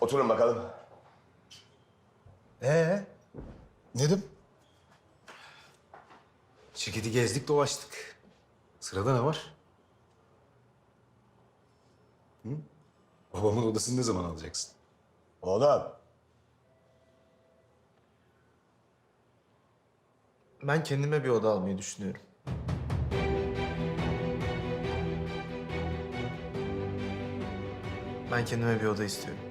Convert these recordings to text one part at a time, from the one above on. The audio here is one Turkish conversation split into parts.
Oturun bakalım. Ee, Nedim? Şirketi gezdik dolaştık. Sırada ne var? Hı? Babamın odasını ne zaman alacaksın? Oğlum. Ben kendime bir oda almayı düşünüyorum. Ben kendime bir oda istiyorum.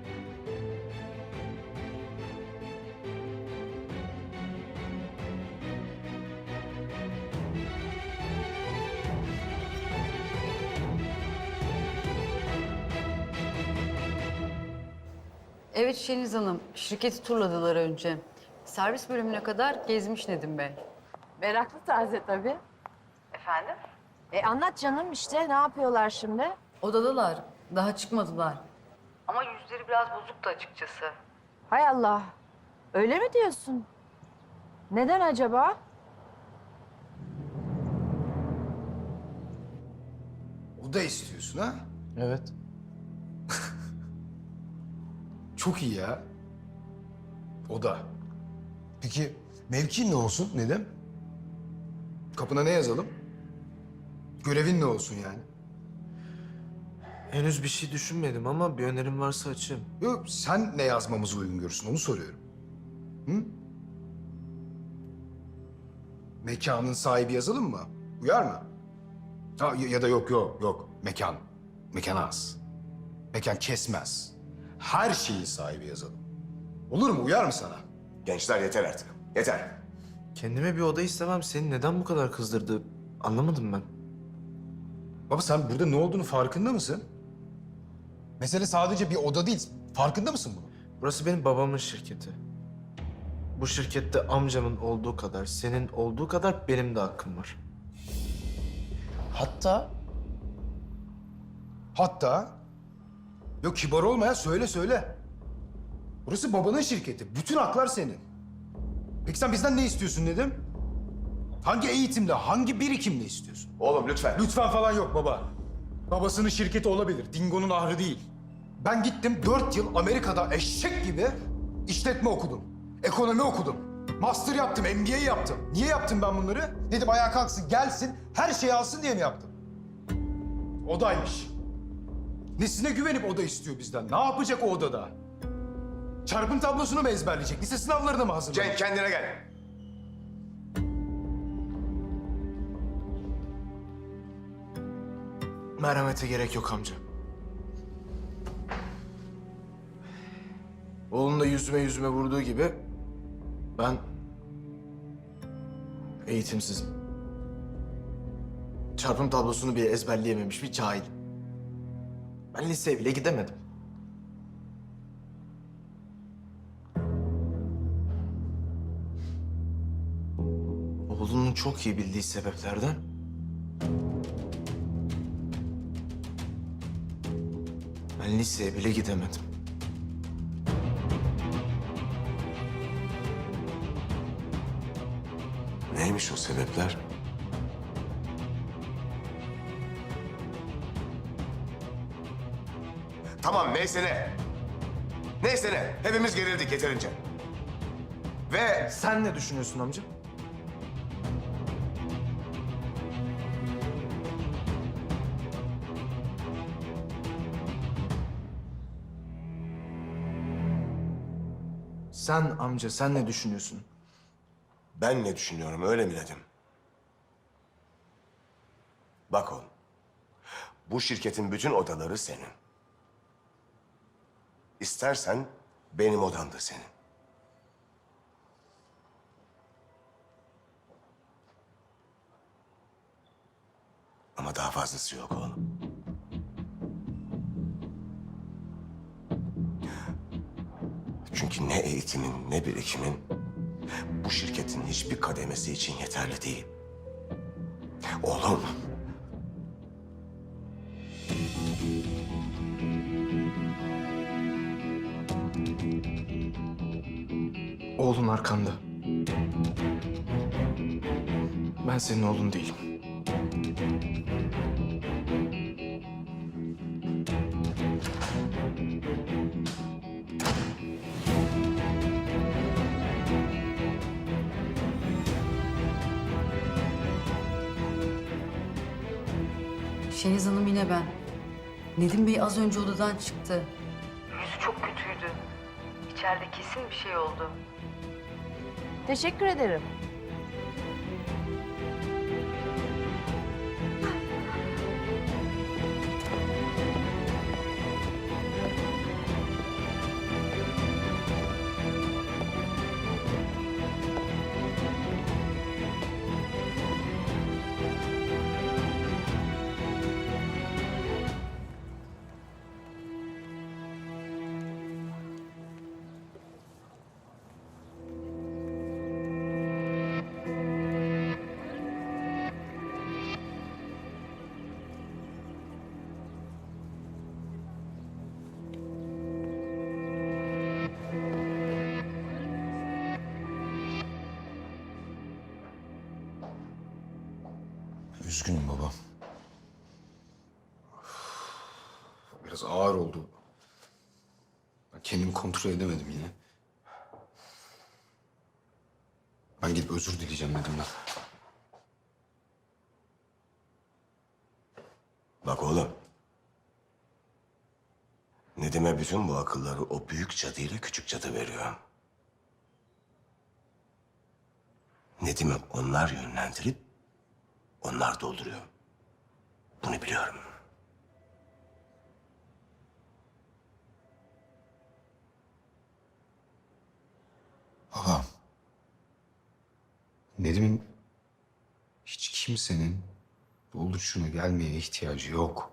Evet Şeniz Hanım, şirketi turladılar önce. Servis bölümüne kadar gezmiş Nedim Bey. Meraklı taze tabii. Efendim? E anlat canım işte ne yapıyorlar şimdi? Odadalar, daha çıkmadılar. Ama yüzleri biraz bozuktu açıkçası. Hay Allah. Öyle mi diyorsun? Neden acaba? Oda istiyorsun ha? Evet. Çok iyi ya. Oda. Peki mevkin ne olsun Nedim? Kapına ne yazalım? Görevin ne olsun yani? Henüz bir şey düşünmedim ama bir önerim varsa açayım. Yok sen ne yazmamızı uygun görürsün onu soruyorum. Hı? Mekanın sahibi yazalım mı? Uyar mı? Ha, ya, ya da yok yok yok. Mekan. Mekan az. Mekan kesmez. Her şeyin sahibi yazalım. Olur mu? Uyar mı sana? Gençler yeter artık. Yeter. Kendime bir oda istemem seni neden bu kadar kızdırdı anlamadım ben. Baba sen burada ne olduğunu farkında mısın? Mesele sadece bir oda değil. Farkında mısın bunu? Burası benim babamın şirketi. Bu şirkette amcamın olduğu kadar, senin olduğu kadar benim de hakkım var. Hatta Hatta... Yok kibar olmaya söyle söyle. Burası babanın şirketi. Bütün haklar senin. Peki sen bizden ne istiyorsun dedim? Hangi eğitimle, hangi birikimle istiyorsun? Oğlum lütfen. Lütfen falan yok baba. Babasının şirketi olabilir. Dingo'nun ahırı değil. Ben gittim dört yıl Amerika'da eşek gibi işletme okudum. Ekonomi okudum. Master yaptım, MBA yaptım. Niye yaptım ben bunları? Dedim ayağa kalksın, gelsin, her şeyi alsın diye mi yaptım? Odaymış. Nesine güvenip oda istiyor bizden? Ne yapacak o odada? Çarpım tablosunu mu ezberleyecek? Lise sınavlarına mı hazırlanacak? Cenk kendine gel. merhamete gerek yok amca. Oğlun da yüzüme yüzüme vurduğu gibi ben eğitimsizim. Çarpım tablosunu bile ezberleyememiş bir cahil. Ben liseye bile gidemedim. Oğlunun çok iyi bildiği sebeplerden ben liseye bile gidemedim. Neymiş o sebepler? Tamam neyse ne. Neyse ne. Hepimiz gerildik yeterince. Ve Sen ne düşünüyorsun amca? Sen amca sen ne düşünüyorsun? ben ne düşünüyorum öyle mi dedim? Bak oğlum. Bu şirketin bütün odaları senin. İstersen benim odam da senin. Ama daha fazlası yok oğlum. Çünkü ne eğitimin ne birikimin bu şirketin hiçbir kademesi için yeterli değil. Oğlum. Oğlun arkanda. Ben senin oğlun değilim. Şeniz Hanım yine ben. Nedim Bey az önce odadan çıktı. İçeride kesin bir şey oldu. Teşekkür ederim. Üzgünüm baba. Biraz ağır oldu. Ben kendimi kontrol edemedim yine. Ben gidip özür dileyeceğim dedim ben. Bak oğlum. Nedim'e bütün bu akılları o büyük cadıyla küçük cadı veriyor. Nedim'i onlar yönlendirip onlar dolduruyor. Bunu biliyorum. Baba. Nedim'in hiç kimsenin dolduruşuna gelmeye ihtiyacı yok.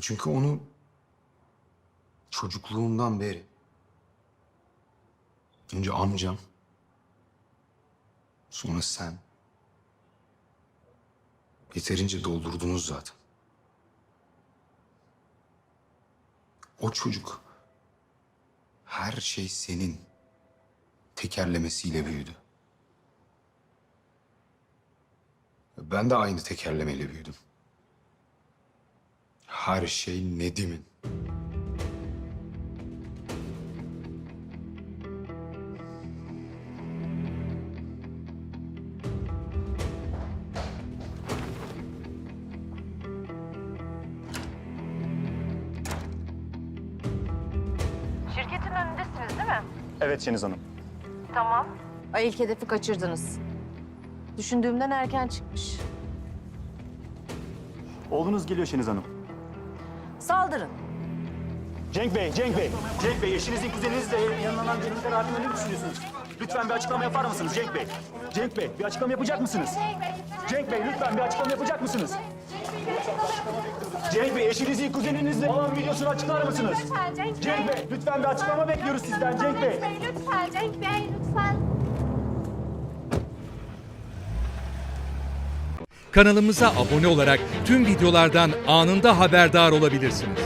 Çünkü onu çocukluğundan beri önce amcam sonra sen yeterince doldurdunuz zaten. O çocuk her şey senin tekerlemesiyle büyüdü. Ben de aynı tekerlemeyle büyüdüm. Her şey Nedim'in. Evet Şeniz Hanım. Tamam. Ay ilk hedefi kaçırdınız. Düşündüğümden erken çıkmış. Oğlunuz geliyor Şeniz Hanım. Saldırın. Cenk Bey, Cenk Bey. Cenk Bey, eşinizin kuzeninizle yanılan Cenk hakkında ne düşünüyorsunuz? Lütfen bir açıklama yapar mısınız Cenk Bey? Cenk Bey, bir açıklama yapacak mısınız? Cenk Bey, lütfen bir açıklama yapacak mısınız? Cenk Bey, eşinizin kuzeninizle olan videosunu açıklar mısınız? Lütfen Cenk Bey. Cenk Bey, lütfen bir açıklama bekliyoruz sizden Cenk Bey. Lütfen Cenk Bey, lütfen. Kanalımıza abone olarak tüm videolardan anında haberdar olabilirsiniz.